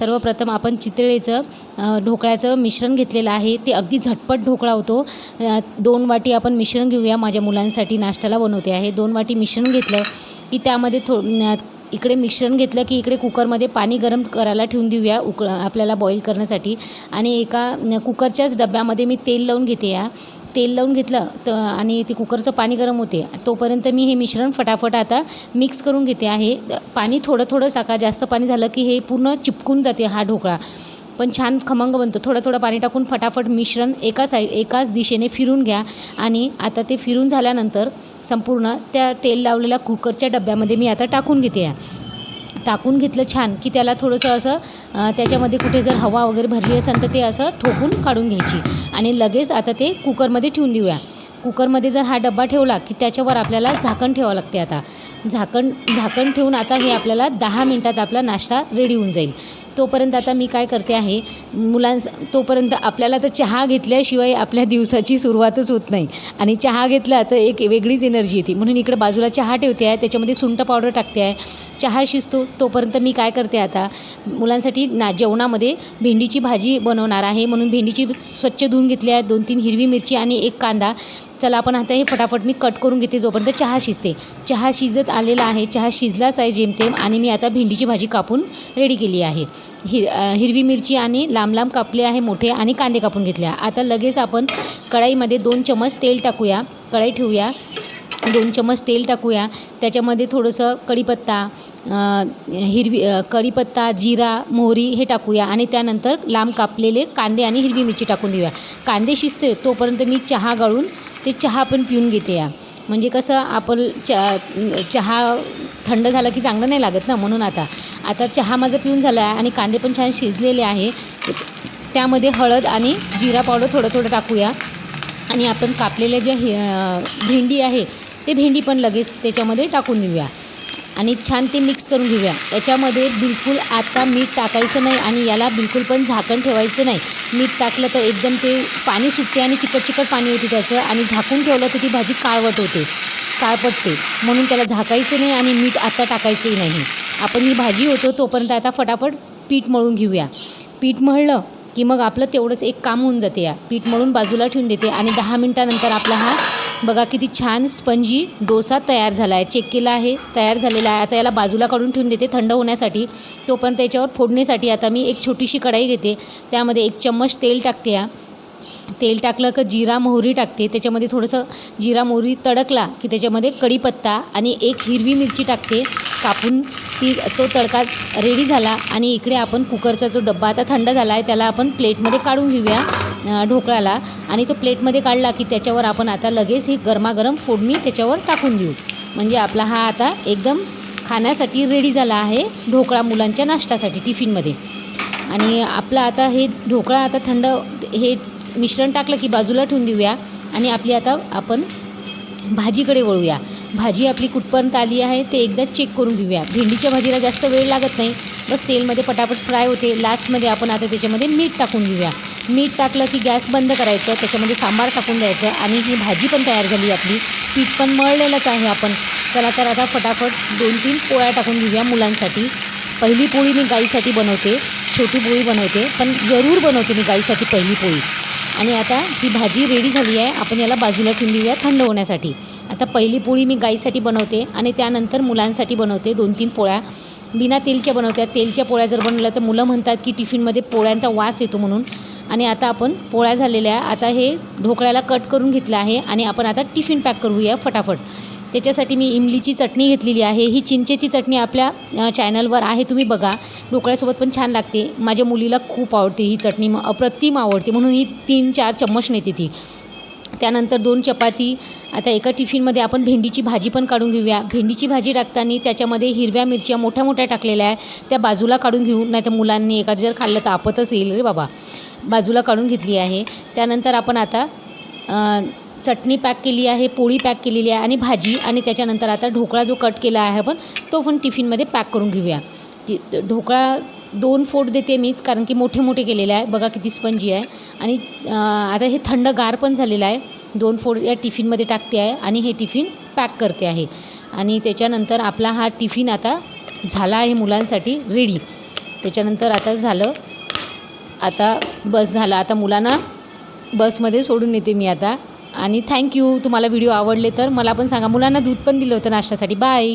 सर्वप्रथम आपण चितळेचं ढोकळ्याचं मिश्रण घेतलेलं आहे. ते अगदी झटपट ढोकळा होतो. दोन वाटी आपण मिश्रण घेऊया. माझ्या मुलांसाठी नाश्त्याला बनवते आहे. दोन वाटी मिश्रण घेतलं की त्यामध्ये थो इकडे मिश्रण घेतलं की इकडे कुकरमध्ये पाणी गरम करायला ठेवून देऊया उकळ आपल्याला बॉईल करण्यासाठी. आणि एका कुकरच्याच डब्यामध्ये मी तेल लावून घेते या. तेल लावून घेतलं तर आणि ते कुकरचं पाणी गरम होते. तोपर्यंत मी हे मिश्रण फटाफट आता मिक्स करून घेते आहे. पाणी थोडं थोडं साका जास्त पाणी झालं की हे पूर्ण चिपकून जाते हा ढोकळा. पण छान खमंग बनतो. थोडं थोडं पाणी टाकून फटाफट मिश्रण एका साईड एकाच दिशेने फिरून घ्या. आणि आता ते फिरून झाल्यानंतर संपूर्ण त्या तेल लावलेल्या कुकरच्या डब्यामध्ये मी आता टाकून घेते. आहे टाकून घेतलं छान की त्याला थोडंसं असं त्याच्यामध्ये कुठे जर हवा वगैरे भरली असेल तर ते असं ठोकून काढून घ्यायची. आणि लगेच आता ते कुकरमध्ये ठेवून देऊया. कुकरमध्ये जर हा डब्बा ठेवला की त्याच्यावर आपल्याला झाकण ठेवावं लागते आता. झाकण झाकण ठेवून आता हे आपल्याला दहा मिनटात आपला नाश्ता रेडी होऊन जाईल. तोपर्यंत आता मी काय करते आहे मुलांस तोपर्यंत आपल्याला तर चहा घेतल्याशिवाय आपल्या दिवसाची सुरुवातच होत नाही. आणि चहा घेतला तर एक वेगळीच एनर्जी येते. म्हणून इकडे बाजूला चहा ठेवते आहे त्याच्यामध्ये सुंठ पावडर टाकते आहे. चहा शिजतो तोपर्यंत मी काय करते आता मुलांसाठी ना जेवणामध्ये भेंडीची भाजी बनवणार आहे. म्हणून भेंडीची स्वच्छ धुवून घेतली आहे दोन तीन हिरवी मिरची आणि एक कांदा. चला आपण आता हे फटाफट मी कट करून घेते जोपर्यंत चहा शिजते. चहा शिजत आलेला आहे. चहा शिजलाच आहे जेमतेम आणि मी आता भेंडीची भाजी कापून रेडी केली आहे. हिर हिरवी मिरची आणि लांब लांब कापले आहे मोठे आणि कांदे कापून घेतले आता लगेच आपण कढाईमध्ये दोन चमच तेल टाकूया. कढाई ठेवूया. दोन चमच तेल टाकूया. त्याच्यामध्ये थोडंसं कढीपत्ता हिरवी कढीपत्ता जिरा मोहरी हे टाकूया आणि त्यानंतर लांब कापलेले कांदे आणि हिरवी मिरची टाकून देऊया. कांदे शिजते तोपर्यंत मी चहा गाळून ते चहा पण पिऊन घेते या. म्हणजे कसं आपण चा चहा थंड झाला की चांगलं नाही लागत ना म्हणून आता. आता चहा माझं पिऊन झाला आहे आणि कांदे पण छान शिजलेले आहे. त्यामध्ये हळद आणि जिरा पावडर थोडं थोडं टाकूया. आणि आपण कापलेल्या ज्या हे भेंडी आहे ते भेंडी पण लगेच त्याच्यामध्ये टाकून देऊया. आणि छान ते मिक्स करून घेऊया. याच्यामध्ये बिलकुल आता मीठ टाकायचं नाही आणि याला बिलकुल पण झाकण ठेवायचं नाही. मीठ टाकलं तर एकदम ते पाणी सुटते आणि चिकट चिकट पाणी होते त्याचं आणि झाकून ठेवलं तर ती भाजी काळवट होते. काळपटते. म्हणून त्याला झाकायचं नाही आणि मीठ आता टाकायचंही नाही. आपण ही भाजी होतो तोपर्यंत आता फटाफट पीठ मळून घेऊया. पीठ मळलं की मग आपलं तेवढंच एक काम होऊन जाते या. पीठ मळून बाजूला ठेवून देते आणि दहा मिनटानंतर आपला हा बघा किती छान स्पंजी डोसा तयार झाला आहे चेक केला आहे तयार झालेला आहे. आता याला बाजूला काढून ठेवून देते थंड होण्यासाठी. तोपर्यंत त्याच्यावर फोडणीसाठी आता मी एक छोटीशी कढाई घेते. त्यामध्ये एक चम्मच तेल टाकते या तेल टाकलं का जिरा मोहरी टाकते. त्याच्यामध्ये थोडंसं जिरा मोहरी तडकला की त्याच्यामध्ये कढीपत्ता आणि एक हिरवी मिरची टाकते. कापून ती तो तडका रेडी झाला आणि इकडे आपण कुकरचा जो डब्बा आता थंड झाला आहे त्याला आपण प्लेटमध्ये काढून घेऊया. ढोकळ्याला आणि तो प्लेटमध्ये काढला की त्याच्यावर आपण आता लगेच ही गरमागरम फोडणी त्याच्यावर टाकून देऊ. म्हणजे आपला हा आता एकदम खाण्यासाठी रेडी झाला आहे ढोकळा मुलांच्या नाश्त्यासाठी टिफिनमध्ये. आणि आपलं आता हे ढोकळा आता थंड हे मिश्रण टाकलं की बाजूला ठेवून देऊया आणि आपली आता आपण भाजीकडे वळूया. भाजी आपली कुठपर्यंत आली आहे ते एकदा चेक करून घेऊया. भेंडीच्या भाजीला जास्त वेळ लागत नाही. बस तेलमध्ये पटापट फ्राय होते. लास्टमध्ये आपण आता त्याच्यामध्ये मीठ टाकून घेऊया. मीठ टाकलं की गॅस बंद करायचं त्याच्यामध्ये सांबार टाकून द्यायचं आणि ही भाजी पण तयार झाली आपली. पीठ पण मळलेलंच आहे आपण. चला तर आता फटाफट दोन तीन पोळ्या टाकून घेऊया मुलांसाठी. पहिली पोळी मी गाईसाठी बनवते छोटी पोळी बनवते पण जरूर बनवते मी गाईसाठी पहिली पोळी. आणि आता ही भाजी रेडी झाली आहे आपण याला बाजूला ठेवून देऊया थंड होण्यासाठी. आता पहिली पोळी मी गाईसाठी बनवते आणि त्यानंतर मुलांसाठी बनवते दोन तीन पोळ्या. बिना तेलच्या बनवत्या तेलच्या पोळ्या जर बनवल्या तर मुलं म्हणतात की टिफिनमध्ये पोळ्यांचा वास येतो म्हणून. आणि आता आपण पोळ्या झालेल्या आहे. आता हे ढोकळ्याला कट करून घेतलं आहे आणि आपण आता टिफिन पॅक करूया फटाफट. त्याच्यासाठी मी इमलीची चटणी घेतलेली आहे. ही चिंचेची चटणी आपल्या चॅनलवर आहे तुम्ही बघा. ढोकळ्यासोबत पण छान लागते. माझ्या मुलीला खूप आवडते ही चटणी. म- अप्रतिम आवडते. म्हणून ही तीन चार चम्मच नेते ती. त्यानंतर दोन चपाती. आता एका टिफिनमध्ये आपण भेंडीची भाजी पण काढून घेऊया. भेंडीची भाजी टाकताना त्याच्यामध्ये हिरव्या मिरच्या मोठ्या मोठ्या टाकलेल्या आहे त्या बाजूला काढून घेऊ. नाही तर मुलांनी एखादं जर खाल्लं तर आपतच येईल. रे बाबा. बाजूला काढून घेतली आहे. त्यानंतर आपण आता चटणी पॅक केली आहे पोळी पॅक केलेली आहे आणि भाजी आणि त्याच्यानंतर आता ढोकळा जो कट केला आहे आपण तो पण टिफिनमध्ये पॅक करून घेऊया. ती ढोकळा दोन फोड देते मीच कारण की मोठे मोठे केलेले आहे. बघा किती स्पंजी आहे. आणि आता हे थंड गार पण झालेलं आहे. दोन फोड या टिफिनमध्ये टाकते आहे आणि हे टिफिन पॅक करते आहे. आणि त्याच्यानंतर आपला हा टिफिन आता झाला आहे मुलांसाठी रेडी. त्याच्यानंतर आता झालं आता बस झाला. आता मुलांना बसमध्ये सोडून येते मी आता. आणि थँक्यू तुम्हाला व्हिडिओ आवडले तर मला पण सांगा. मुलांना दूध पण दिलं होतं नाश्त्यासाठी. बाय